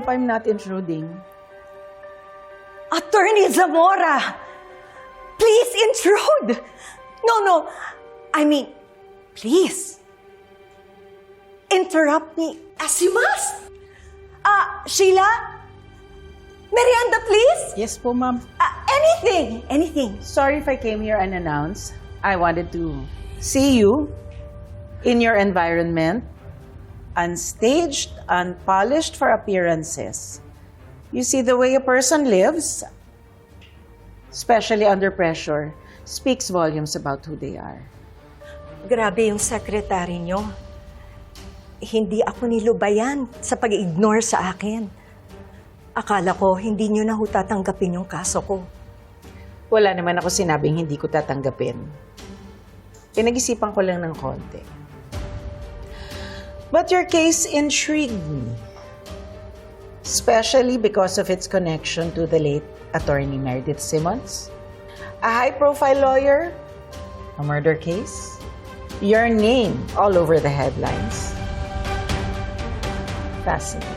hope I'm not intruding. Attorney Zamora! Please intrude! No, no. I mean, please. Interrupt me as you must. Ah, Sheila? Merienda, please? Yes po, ma'am. Ah, anything, anything. Sorry if I came here unannounced. I wanted to see you in your environment, unstaged, unpolished for appearances. You see, the way a person lives, especially under pressure, speaks volumes about who they are. Grabe yung sekretary nyo. Hindi ako nilubayan sa pag-ignore sa akin. Akala ko hindi nyo na ho tatanggapin yung kaso ko. Wala naman ako sinabing hindi ko tatanggapin. Pinag-isipan ko lang ng konti. But your case intrigued me. Especially because of its connection to the late attorney Meredith Simmons. A high-profile lawyer, a murder case, your name all over the headlines. Fascinating.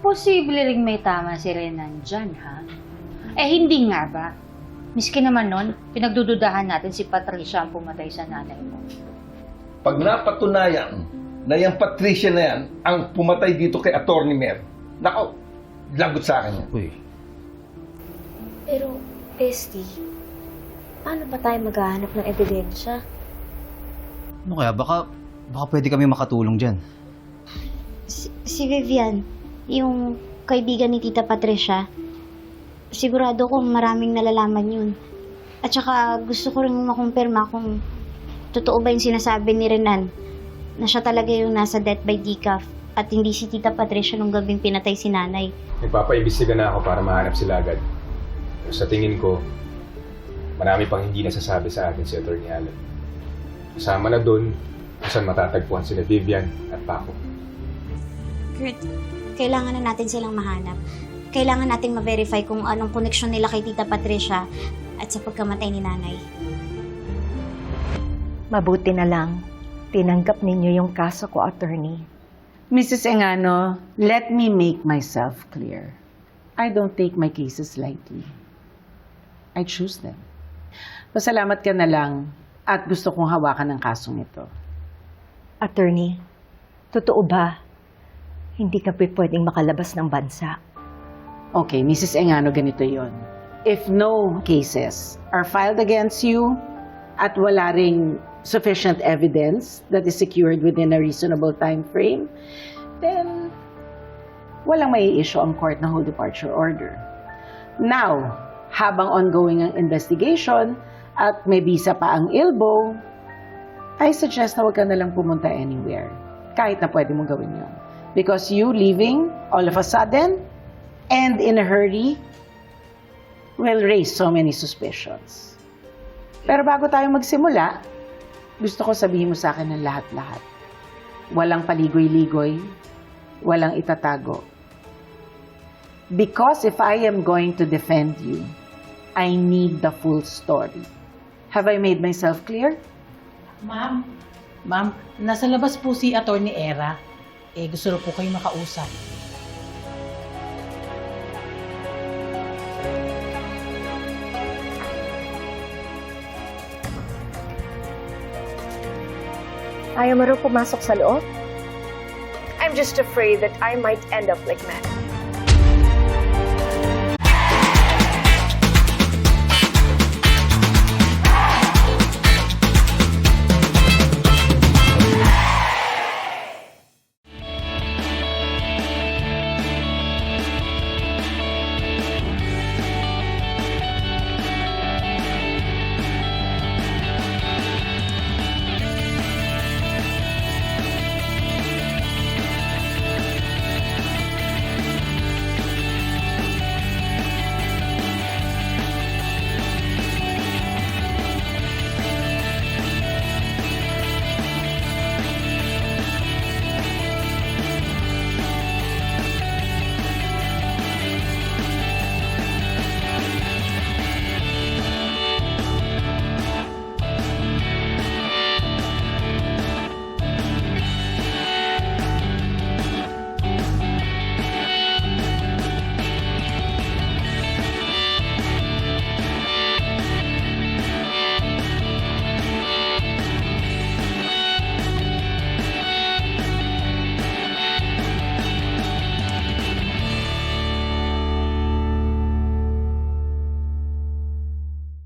Posible ring may tama si Renan dyan, ha? Eh, hindi nga ba? Miski naman nun, pinagdududahan natin si Patricia ang pumatay sa nanay mo. Pag napatunayan na yung Patricia na yan ang pumatay dito kay Attorney Mer, nako, lagot sa akin yan. Uy, Pero, Bestie, paano ba tayo maghahanap ng ebidensya? ano kaya? Baka, baka pwede kami makatulong dyan. Si, si Vivian, yung kaibigan ni Tita Patricia, sigurado kong maraming nalalaman yun. At saka gusto ko rin makumpirma kung totoo ba yung sinasabi ni Renan na siya talaga yung nasa death by decaf at hindi si Tita Patricia nung gabing pinatay si nanay. Nagpapaimbestiga na ako para mahanap sila agad. Sa tingin ko, marami pang hindi nasasabi sa atin si Atty. Allen. Kasama na doon kung saan matatagpuan sila Vivian at Paco. Kurt, kailangan na natin silang mahanap. Kailangan nating ma-verify kung anong koneksyon nila kay Tita Patricia at sa pagkamatay ni nanay. Mabuti na lang, tinanggap ninyo yung kaso ko, attorney. Mrs. Engano, let me make myself clear. I don't take my cases lightly. I choose them. Pasalamat ka na lang at gusto kong hawakan ng kasong ito. Attorney, totoo ba? Hindi ka pwedeng makalabas ng bansa. Okay, Mrs. Engano, ganito yon. If no cases are filed against you at wala ring sufficient evidence that is secured within a reasonable time frame, then walang may issue ang court na whole departure order. Now, habang ongoing ang investigation at may visa pa ang ILBO, I suggest na huwag ka na lang pumunta anywhere. Kahit na pwede mong gawin yon. Because you leaving all of a sudden and in a hurry will raise so many suspicions. Pero bago tayo magsimula, gusto ko sabihin mo sa akin ng lahat-lahat. Walang paligoy-ligoy, walang itatago. Because if I am going to defend you, I need the full story. Have I made myself clear? Ma'am, ma'am, nasa labas po si Attorney Era. Eh, gusto rin po kayo makausap. Ayaw mo rin pumasok sa loob? I'm just afraid that I might end up like Matt.